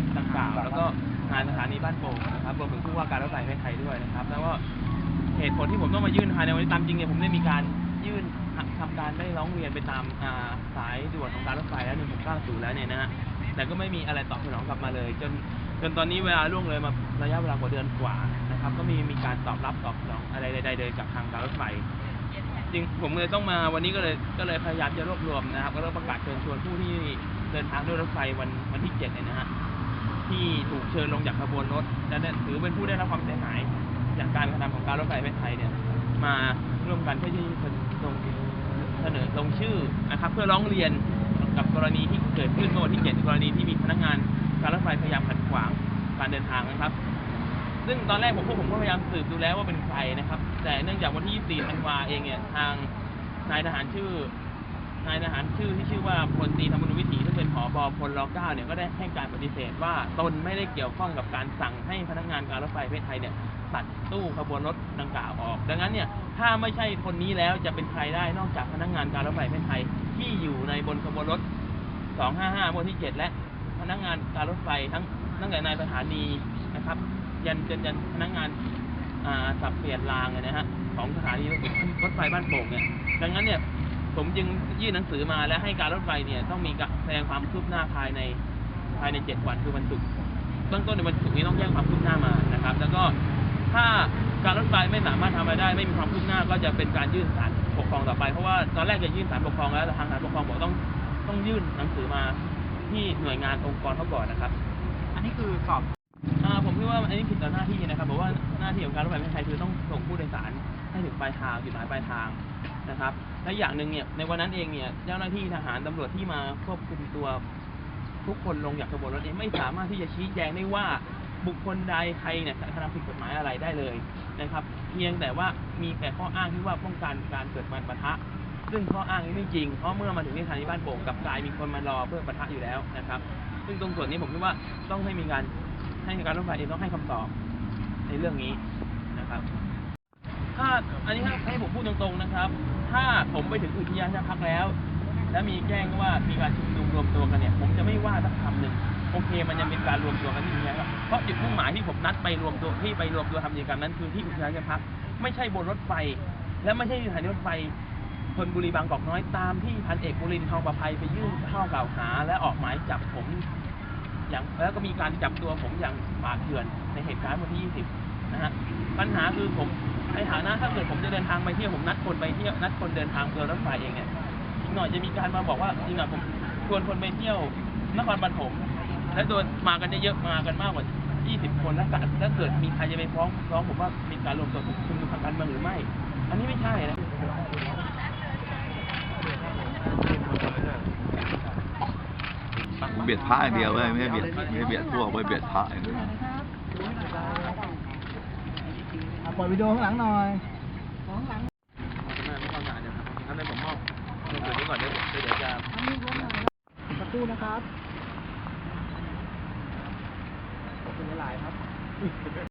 ถดังกล่าวแล้วก็งานสถานีบ้านโป่งนะครับรวมถึงผู้ว่าการรถไฟประเทศไทยด้วยนะครับ แล้วก็เหตุผลที่ผมต้องมายื่นภายในวันนี้ตามจริงเนี่ยผมได้มีการยื่นทำการได้ร้องเรียนไปตามอ่าสายด่วนของการรถไฟแล้ว1690แล้วเนี่ยนะฮะแต่ก็ไม่มีอะไรตอบสนองกลับมาเลย จนจนตอนนี้เวลาล่วงเลยมาระยะเวลากว่าเดือนกว่านะครับ ก็มีมีการตอบรับตอบสนองอะไรใดๆเลยจากทางการรถไฟ จริงผมเลยต้องมาวันนี้ก็เลยก็เลยพยายามจะรวบรวมนะครับ ก็เริ่มประกาศเชิญชวนผู้ที่เดินทางด้วยรถไฟวันวันที่เจ็ดเนี่ยนะฮะ ที่ถูกเชิญลงจากขบวนรถและถือเป็นผู้ได้รับความเสียหาย จากการกระทำของการรถไฟประเทศไทยเนี่ยมาร่วมกันเพื่อที่จะลงเสนอลงชื่อนะครับ เพื่อร้องเรียนกับกรณีที่เกิดขึ้นเมื่อวันที่เจ็ดกรณีที่มีพนักงานการรถไฟพยายามขัดขวางการเดินทางนะครับ ซึ่งตอนแรกผมพวกผมก็พยายามสืบดูแล้วว่าเป็นใครนะครับ แต่เนื่องจากวันที่ 24 ธันวาเองเนี่ยทางนายทหารชื่อ นายทหารชื่อที่ชื่อว่าพลตรีธรรมนุวิถีซึ่งเป็นผอบพลร9เนี่ยก็ได้ให้การปฏิเสธว่าตนไม่ได้เกี่ยวข้องกับการสั่งให้พนักงานการรถไฟประเทศไทยเนี่ยตัดตู้ขบวนรถดังกล่าวออก ดังนั้นเนี่ยถ้าไม่ใช่คนนี้แล้วจะเป็นใครได้นอกจากพนักงานการรถไฟประเทศไทยที่อยู่ในบนขบวนรถ 255บนที่ 7 และพนักงานการรถไฟทั้งตั้งแต่นายสถานีนะครับ ยันจนยันพนักงานอ่าสับเปลี่ยนรางเนี่ยนะฮะของสถานีรถไฟบ้านโป่งเนี่ยดังนั้นเนี่ย ผมจึงยื่นหนังสือมาและให้การรถไฟเนี่ยต้องมีการแสดงความคืบหน้าภายในภายใน7วันคือวันศุกร์เบื้องต้นในวันศุกร์นี้ต้องแจ้งความคืบหน้ามานะครับ แล้วก็ถ้าการรถไฟไม่สามารถทำอะไรได้ไม่มีความคืบหน้าก็จะเป็นการยื่นศาลปกครองต่อไปเพราะว่าตอนแรกจะยื่นศาลปกครองแล้วแต่ทางศาลปกครองบอกต้องต้องยื่นหนังสือมาที่หน่วยงานองค์กรเขาก่อนนะครับ อันนี้คือสอบ ว่าอันนี้ผิดต่อหน้าที่นะครับบอกว่าหน้าที่ของการรถไฟแห่งไทยคือต้องส่งผู้โดยสารให้ถึงปลายทางจุดหมายปลายทางนะครับ และอย่างหนึ่งเนี่ยในวันนั้นเองเนี่ยเจ้าหน้าที่ทหารตำรวจที่มาควบคุมตัวทุกคนลงจากขบวนรถเองไม่สามารถที่จะชี้แจงได้ว่าบุคคลใดใครเนี่ยกระทำผิดกฎหมายอะไรได้เลยนะครับ เพียงแต่ว่ามีแต่ข้ออ้างที่ว่าป้องกันการเกิดการปะทะ ซึ่งข้ออ้างนี้ไม่จริงเพราะเมื่อมาถึงที่สถานีบ้านโป่งกับกลายมีคนมารอเพื่อปะทะอยู่แล้วนะครับ ซึ่งตรงส่วนนี้ผมคิดว่าต้องให้มีการ ให้การรถไฟเองต้องให้คำตอบในเรื่องนี้นะครับ ถ้าอันนี้ให้ให้ผมพูดตรงๆนะครับ ถ้าผมไปถึงอุทยานราพักแล้ว แล้วมีแจ้งว่ามีการชุมนุมรวมตัวกันเนี่ย ผมจะไม่ว่าสักคำหนึ่งโอเคมันยังเป็นการรวมตัวกันที่อุทยานครับเพราะจุดมุ่งหมายที่ผมนัดไปรวมตัวที่ไปรวมตัวทำกิจกรรมนั้นคือที่อุทยานราพักไม่ใช่บนรถไฟ และไม่ใช่สถานีรถไฟธนบุรีบางกอกน้อยตามที่พันเอกบุรินทร์ทองประภัยไปยื่นข้อกล่าวหา และออกหมายจับผม อย่างแล้วก็มีการจับตัวผมอย่างป่าดเถื่อนในเหตุการณ์วันที่ 20 นะฮะปัญหาคือผมในฐานะถ้าเกิดผมจะเดินทางไปเที่ยวผมนัดคนไปเที่ยวนัดคนเดินทางเรือรถไฟเองเนี่ยอีกหน่อยจะมีการมาบอกว่าจริงอะผมชวนคนไปเที่ยวนครปฐมและโดนมากันเยอะๆมากันมากกว่า 20 คนแล้วกันถ้าเกิดมีใครจะไปฟ้องฟ้องผมว่ามีการรวมตัวชุมนุมทางการเมืองหรือไม่ อันนี้ไม่ใช่นะ เบียดพระอย่างเดียวเลยไม่ได้เบียดไม่ได้เบียดพวกไปเบียดพระอย่างเดียวปล่อยวิดีโอข้างหลังหน่อยขอบคุณมากที่เข้ามาเดี๋ยวครับงั้นเลยผมมอบตรงส่วนนี้ก่อนเดี๋ยวเดี๋ยวจะสักครู่นะครับขอบคุณหลายๆครับ